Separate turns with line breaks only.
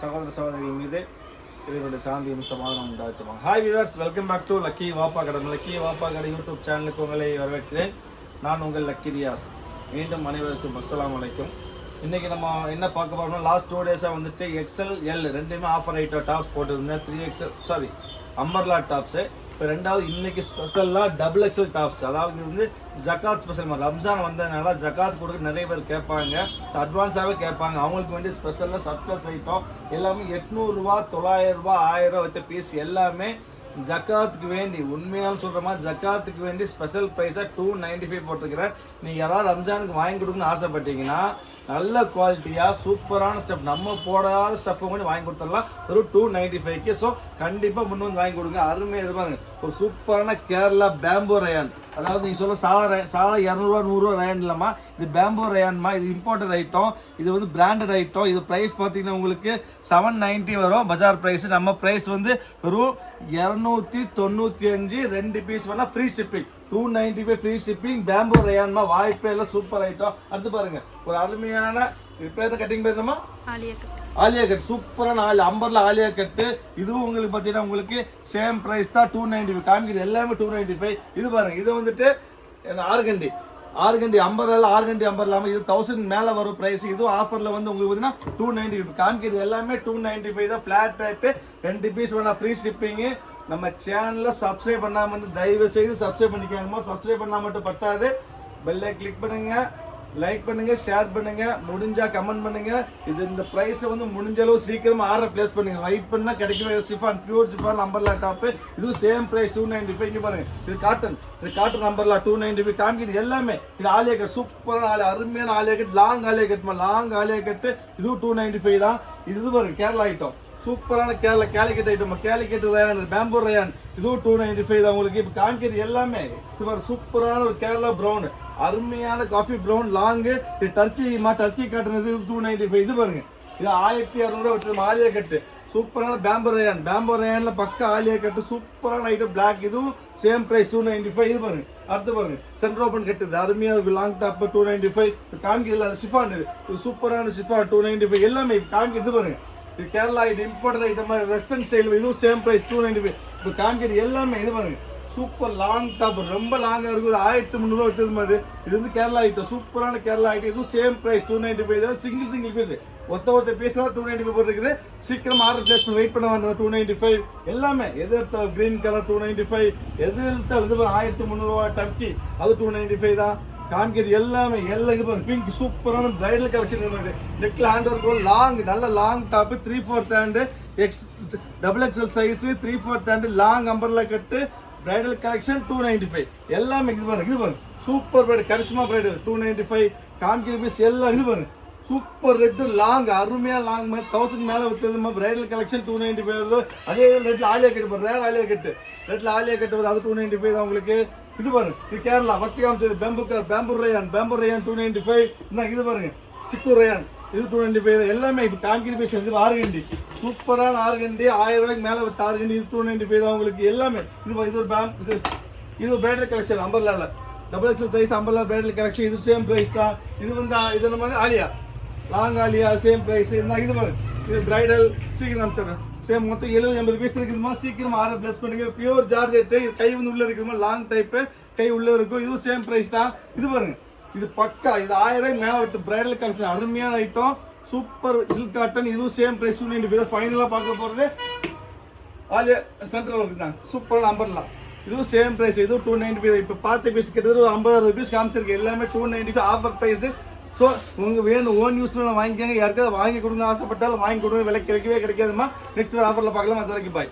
சகோதர சகோதரிகள் மீது இவருடைய சாந்தியும் சமாதானம் உண்டாக்குவாங்க hi viewers welcome back to Lucky Vappa கடை லக்கி வாப்பா கடை யூடியூப் சேனலுக்கு உங்களை வரவேற்கிறேன். நான் உங்கள் லக்கி ரியாஸ் மீண்டும் அனைவருக்கும் அஸ்லாம் வலைக்கும் இன்றைக்கி நம்ம என்ன பார்க்க போகிறோம்னா லாஸ்ட் டூ டேஸாக வந்துட்டு எக்ஸ்எல் எல் ரெண்டுமே ஆஃபர் ஐட்டம் டாப்ஸ் போட்டுருந்தேன். Three XL sorry umbrella tops இப்போ ரெண்டாவது இன்னைக்கு ஸ்பெஷலாக டபுள் எக்ஸல் டாப்ஸ் அதாவது இது வந்து ஜக்காத் ஸ்பெஷல் மாதிரி. ரம்ஜான் வந்ததுனால ஜக்காத் கொடுக்க நிறைய பேர் கேட்பாங்க. அட்வான்ஸாகவே கேட்பாங்க. அவங்களுக்கு வேண்டிய ஸ்பெஷலாக சர்ப்ளஸ் ஐட்டம் எல்லாமே எட்நூறுரூவா தொள்ளாயிரம் ரூபா ஆயிரம் ரூபா வைத்த பீஸ் எல்லாமே ஜக்காத்துக்கு வேண்டி உண்மையான சொல்கிற மாதிரி ஜக்காத்துக்கு வேண்டி ஸ்பெஷல் ப்ரைஸாக டூ நைன்டி ஃபைவ் போட்டிருக்கிறேன். நீங்கள் யாராவது ரம்ஜானுக்கு வாங்கி கொடுக்கணும்னு ஆசைப்பட்டீங்கன்னா நல்ல குவாலிட்டியாக சூப்பரான ஸ்டெப் நம்ம போடாத ஸ்டெப்பை கொஞ்சம் வாங்கி கொடுத்துடலாம். ஒரு டூ நைன்டி ஃபைவ்க்கு ஸோ கண்டிப்பாக முன் வந்து வாங்கி கொடுங்க. அருமையாக இது பாருங்க. ஒரு சூப்பரான கேரளா பேம்போ ரயான் அதாவது நீங்கள் சொல்ல சாதா சாதா இரநூறுவா நூறுரூவா ரயான் இல்லாமல் இது பேம்போ ரயான்மா இது இம்போர்ட்டட் ஐட்டம் இது வந்து பிராண்டட் ஐட்டம் இது ப்ரைஸ் பார்த்தீங்கன்னா உங்களுக்கு செவன் நைன்ட்டி வரும். பஜார் ப்ரைஸ் நம்ம ப்ரைஸ் வந்து வெறும் இரநூத்தி தொண்ணூற்றி அஞ்சு ரெண்டு பீஸ் வேணால் free shipping two ninety five free shipping bamboo ரயான்மா வாய்ப்பே எல்லாம் சூப்பர் ஐட்டம் அடுத்து பாருங்க. ஒரு அருமையான பேர் கட்டிங் பேர் என்னம்மா?
ஆலியா கட்
சூப்பரான ஆலி அம்பர்ல ஆலியா கட்டு இதுவும் உங்களுக்கு பார்த்தீங்கன்னா உங்களுக்கு சேம் ப்ரைஸ் தான் டூ நைன்டி ஃபைவ் காமிக்குது எல்லாமே டூ நைன்டி ஃபைவ் இது பாருங்க. இது வந்துட்டு என்ன, ஆர்கண்டி ஆர்கண்டி ஆறு ஆர்கண்டி ஐம்பது இல்லாமல் இது தௌசண்ட் மேலே வரும் ப்ரைஸ் இதுவும் ஆஃபரில் வந்து உங்களுக்கு பார்த்தீங்கன்னா டூ நைன்டி ஃபைவ் காமிக்குது எல்லாமே டூ நைன்டி ஃபைவ் தான். ஃப்ளாட் ரேட்டு ரெண்டு பீஸ் வேணால் ஃப்ரீ ஷிப்பிங்கு நம்ம சேனலில் சப்ஸ்கிரைப் பண்ணாமல் வந்து தயவு செய்து சப்ஸ்கிரைப் பண்ணிக்காங்கம்மா சப்ஸ்கிரைப் பண்ணால் மட்டும் பத்தாது. பெல்லை கிளிக் பண்ணுங்கள் லைக் பண்ணுங்க ஷேர் பண்ணுங்க முடிஞ்சா கமெண்ட் பண்ணுங்க. இது இந்த ப்ரைஸை வந்து முடிஞ்ச அளவு சீக்கிரமா ஆர்டர் பிளேஸ் பண்ணுங்க. வெயிட் பண்ணா கிடைக்கவே சிஃபான் பியூர் சிஃபான் நம்பர்லா டாப் இது same price two ninety five பாருங்க. இது காட்டன் இது காட்டன் நம்பர்லா டூ நைன்டி ஃபைவ் காமிக்குது எல்லாமே. இது ஆலியா கட் சூப்பரான ஆலியா அருமையான ஆலியா கட் லாங் ஆலியா கட்டுமா லாங் ஆலியா கட்டு இதுவும் டூ நைன்டி ஃபைவ் தான். இது பாருங்க கேரளா ஐட்டம் சூப்பரான Kerala Calicut item Calicut rayon Beypore rayon இதுவும் டூ நைன்டி ஃபைவ் தான் உங்களுக்கு. இப்போ காமிக்கிறது எல்லாமே. இது மாதிரி சூப்பரான ஒரு கேரளா ப்ரௌன் அருமையான காஃபி ப்ரௌன் லாங்கு டர்க்கி மா டர்க்கி காட்டுறது டூ நைன்டி ஃபைவ் இது பாருங்க. இது ஆயிரத்தி இரநூறுவா வச்சு ஆலியா கட்டு. சூப்பரான பேம்பர் ரயான் பேம்பர் ரயான்ல பக்க ஆலியா கட்டு. சூப்பரான ஐட்டம் பிளாக் இதுவும் same price two ninety five இது பாருங்க. அடுத்து பாருங்க. சென்டர் ஓப்பன் கட்டுது. அருமையாக இருக்கு. Long top two ninety five காமிக்கிறது அது சிஃபான் இது. இது சூப்பரான சிஃபான் டூ நைன்டி ஃபைவ் எல்லாமே காங்கி இது பாருங்க. இது கேரளா இது இம்போர்ட்டட் ஐட்டமாக வெஸ்டர்ன் ஸ்டைல் இதுவும் same price two ninety five இப்போ காமிக்கிறது எல்லாமே இது பாருங்க. சூப்பர் லாங் டாப் ரொம்ப லாங்காக இருக்கும் இது ஆயிரத்தி முந்நூறுவா வச்சது மாதிரி இது வந்து கேரளா ஐட்டம் சூப்பரான கேரளா ஐட்டம் இதுவும் same price two ninety five single single piece ஒத்த ஒத்த பீஸ்லாம் டூ நைன்டி ஃபைவ் இருக்குது சீக்கிரம் ஆர்டர் பிளேஸ் பண்ணி வெயிட் பண்ண வேண்டாம். டூ நைன்டி ஃபைவ் எல்லாமே. எது எடுத்தாலும் green colour two ninety five எது எடுத்தாலும் இது ஆயிரத்தி முந்நூறுவா டர்க்கி அது டூ நைன்டி ஃபைவ் தான். காமிக்கிறது எல்லாமே. எல்லாம் இது பிங்க் சூப்பரான பிரைடல் கலெக்ஷன் இருக்குது நெக்ல ஹேண்ட் ஒர்க் லாங் நல்ல long top three fourth hand X double XL size three fourth hand long umbrella cut bridal collection two ninety five எல்லாமே இது பாருங்க இது பாருங்க. Super bridal Karishma bridal two ninety five காமிக்கிற piece எல்லாம் இது பாருங்க. சூப்பர் ரெட்டு லாங் அருமையா லாங் மாதிரி தௌசண்ட் மேலே விற்றது bridal collection two ninety five வருது அதே ரெட்டில் ஆலியா கட்டு பாரு ரேர் ஆலியா கட்டு. ரெட்டில் ஆலியா கட்டு வருது அது டூ நைன்டி ஃபைவ் தான் உங்களுக்கு. இது பாருங்க இது கேரளா ஃபர்ஸ்ட் காமிச்சது பேம்பு பெம்பூர் பேம்பூர் rayon பேம்பூர் rayon two ninety five இது பாருங்க சிக்கூர் ரயான் இது டூ நைன்டி ஃபைவ் எல்லாமே இப்போ காங்கிரி பீஸ் இது ஆர்கண்டி சூப்பரான ஆர்கண்டி ஆயிரம் ரூபாய்க்கு மேலே வித்த ஆர்கண்டி கண்டி டூ நைன்டி ஃபைவ் தான் உங்களுக்கு எல்லாமே. இது இது ஒரு பேம் இது இது ஒரு பிரைடல் கலெக்ஷன் அம்பர்லால double XL size umbrella battery collection இது சேம் பிரைஸ் தான். இது வந்து இது நம்ம Alia long Alia same price இந்த இது மாதிரி. இது பிரைடல் சீக்கிரம் அனுப்பிச்சிடுறேன். சேம் மொத்தம் எழுபது எண்பது பீஸ் இருக்குதுமா சீக்கிரம் ஆர்டர் ப்ளஸ் பண்ணுங்க. பியூர் ஜார்ஜெட்டு இது கை வந்து உள்ள இருக்குதுமா லாங் டைப்பு கை உள்ள இருக்கும். இதுவும் சேம் பிரைஸ் தான். இது பாருங்க. இது பக்கா இது ஆயிரம் ரூபாய் மேலே வித்து பிரைடல் கலெக்ஷன் அருமையான ஐட்டம் சூப்பர் சில்க் காட்டன் இதுவும் சேம் பிரைஸ் டூ ஃபைனலாக பார்க்க போகிறது ஆலியா சென்ட்ரல் ஒர்க் தான். சூப்பர் நம்பர்லாம் இதுவும் சேம் ப்ரைஸ் இதுவும் டூ நைன்டி ஃபைவ் இப்போ பார்த்த பீஸ் கிட்டத்தட்ட ஒரு ஐம்பது ருபீஸ் காமிச்சிருக்கு எல்லாமே two ninety five offer price so உங்கள் வேணும் ஓன் யூஸ்ல வாங்கிக்கோங்க. யாருக்காவது வாங்கி கொடுங்க ஆசைப்பட்டாலும் வாங்கி கொடுங்க. விலை கிடைக்கவே கிடைக்காதுமா நெக்ஸ்ட் ஒரு ஆஃபரில் பார்க்கலாம்? அது வரைக்கும் பாய்